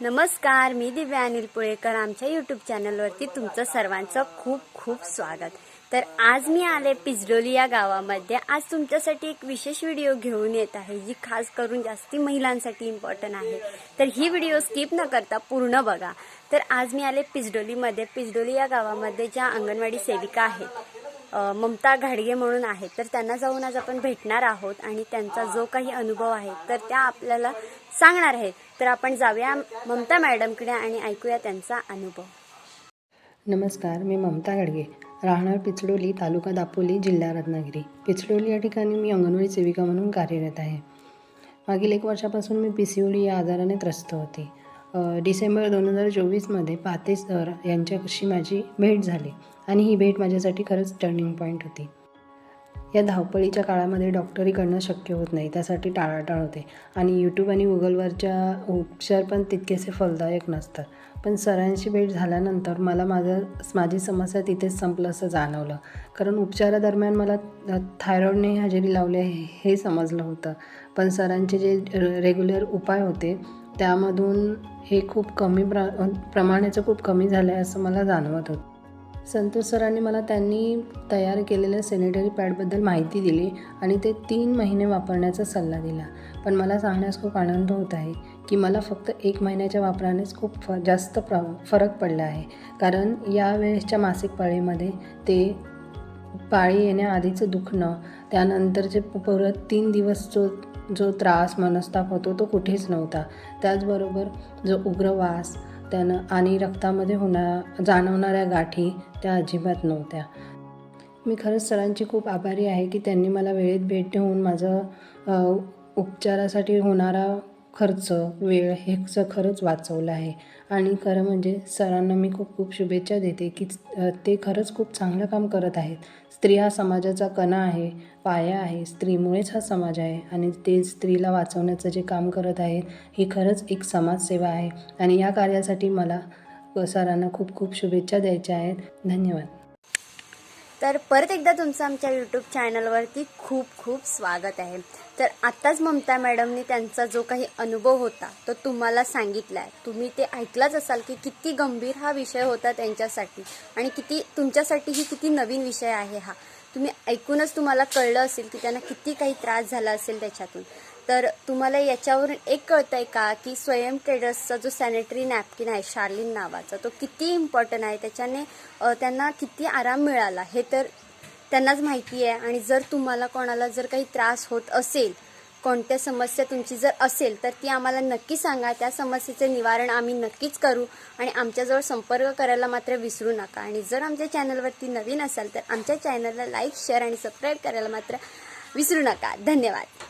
नमस्कार मी दिव्या अनिल पुळेकर. आमच्या यूट्यूब चॅनलवरती तुमचं सर्वांचं खूप खूप स्वागत. तर आज मी आले पिजलोली या गावामध्ये. आज तुमच्यासाठी एक विशेष व्हिडिओ घेऊन येत आहे जी खास करून जास्ती महिलांसाठी इम्पॉर्टंट आहे. तर ही व्हिडिओ स्किप न करता पूर्ण बघा. तर आज मी आले पिजडोलीमध्ये. पिजडोली या गावामध्ये ज्या अंगणवाडी सेविका आहेत ममता घाडगे म्हणून आहेत. तर त्यांना जाऊन आज आपण भेटणार आहोत आणि त्यांचा जो काही अनुभव आहे तर त्या आपल्याला सांगणार आहेत. तर आपण जाऊया ममता मॅडमकडे आणि ऐकूया त्यांचा अनुभव. नमस्कार मी ममता गाडगे राहणार पिचडोली तालुका दापोली जिल्हा रत्नागिरी. पिचडोली या ठिकाणी मी अंगणवाडी सेविका म्हणून कार्यरत आहे. मागील एक वर्षापासून मी पी सी ओ डी या आजाराने त्रस्त होते. डिसेंबर दोन हजार चोवीसमध्ये पाते सर यांच्याशी माझी भेट झाली. आणि ही भेट माझ्यासाठी खरंच टर्निंग पॉईंट होती. या धावपळीच्या काळामध्ये डॉक्टरी करणं शक्य होत नाही. त्यासाठी टाळाटाळ होते. आणि यूट्यूब आणि गुगलवरच्या उपचार पण तितकेसे फलदायक नसतात. पण सरांशी भेट झाल्यानंतर मला माझं माझी समस्या तिथेच संपलं असं जाणवलं. कारण उपचारादरम्यान मला थायरॉईडने हजेरी लावली आहे हे समजलं होतं. पण सरांचे जे रेग्युलर उपाय होते त्यामधून हे खूप कमी प्र प्रमाणाचं खूप कमी झालं आहे असं मला जाणवत होतं. संतोष सरांनी मला त्यांनी तयार केलेल्या सॅनिटरी पॅडबद्दल माहिती दिली आणि ते तीन महिने वापरण्याचा सल्ला दिला. पण मला सांगण्यास खूप आनंद होत आहे की मला फक्त एक महिन्याच्या वापरानेच खूप फ जास्त प्र फरक पडला आहे. कारण यावेळेसच्या मासिक पाळीमध्ये ते पाळी येण्याआधीचं दुखणं त्यानंतरचे परत तीन दिवस जो जो त्रास मनस्ताप होतो तो कुठेच नव्हता. त्याचबरोबर जो उग्रवास त्यानं आणि रक्तामध्ये होणा जाणवणाऱ्या गाठी त्या अजिबात नव्हत्या. मी खरंच सरांची खूप आभारी आहे की त्यांनी मला वेळेत भेट देऊन माझं उपचारासाठी होणारा खर्च वेळ हे खरंच वाचवलं आहे. आणि खरं म्हणजे सरांना मी खूप खूप शुभेच्छा देते की ते खरंच खूप चांगलं काम करत आहेत. स्त्री हा समाजाचा कणा आहे पाया आहे. स्त्रीमुळेच हा समाज आहे आणि ते स्त्रीला वाचवण्याचं जे काम करत आहेत ही खरंच एक समाजसेवा आहे. आणि या कार्यासाठी मला सरांना खूप खूप शुभेच्छा द्यायच्या आहेत. धन्यवाद. तर परत एकदा तुमचं आमच्या यूट्यूब चॅनलवरती खूप खूप स्वागत आहे. तर आत्ताच ममता मॅडमनी त्यांचा जो काही अनुभव होता तो तुम्हाला सांगितला आहे तुम्ही ते ऐकलाच असाल की किती गंभीर हा विषय होता त्यांच्यासाठी आणि किती तुमच्यासाठी ही किती नवीन विषय आहे हा. तुम्ही ऐकूनच तुम्हाला कळलं असेल की त्यांना किती काही त्रास झाला असेल त्याच्यातून. तर तुम्हाला याच्यावरून एक कळतंय का की स्वयं ट्रेडर्सचा जो सॅनिटरी नॅपकिन आहे शार्लिन नावाचा तो किती इम्पॉर्टंट आहे? त्याच्याने त्यांना किती आराम मिळाला? हे तर त्यांनाच माहिती आहे. आणि जर तुम्हाला कोणाला जर काही त्रास होत असेल कोणत्या समस्या तुमची जर असेल तर ती आम्हाला नक्की सांगा. त्या समस्येचे निवारण आम्ही नक्कीच करू आणि आमच्याजवळ संपर्क करायला मात्र विसरू नका. आणि जर आमच्या चॅनलवरती नवीन असाल तर आमच्या चॅनलला लाईक शेअर आणि सबस्क्राईब करायला मात्र विसरू नका. धन्यवाद.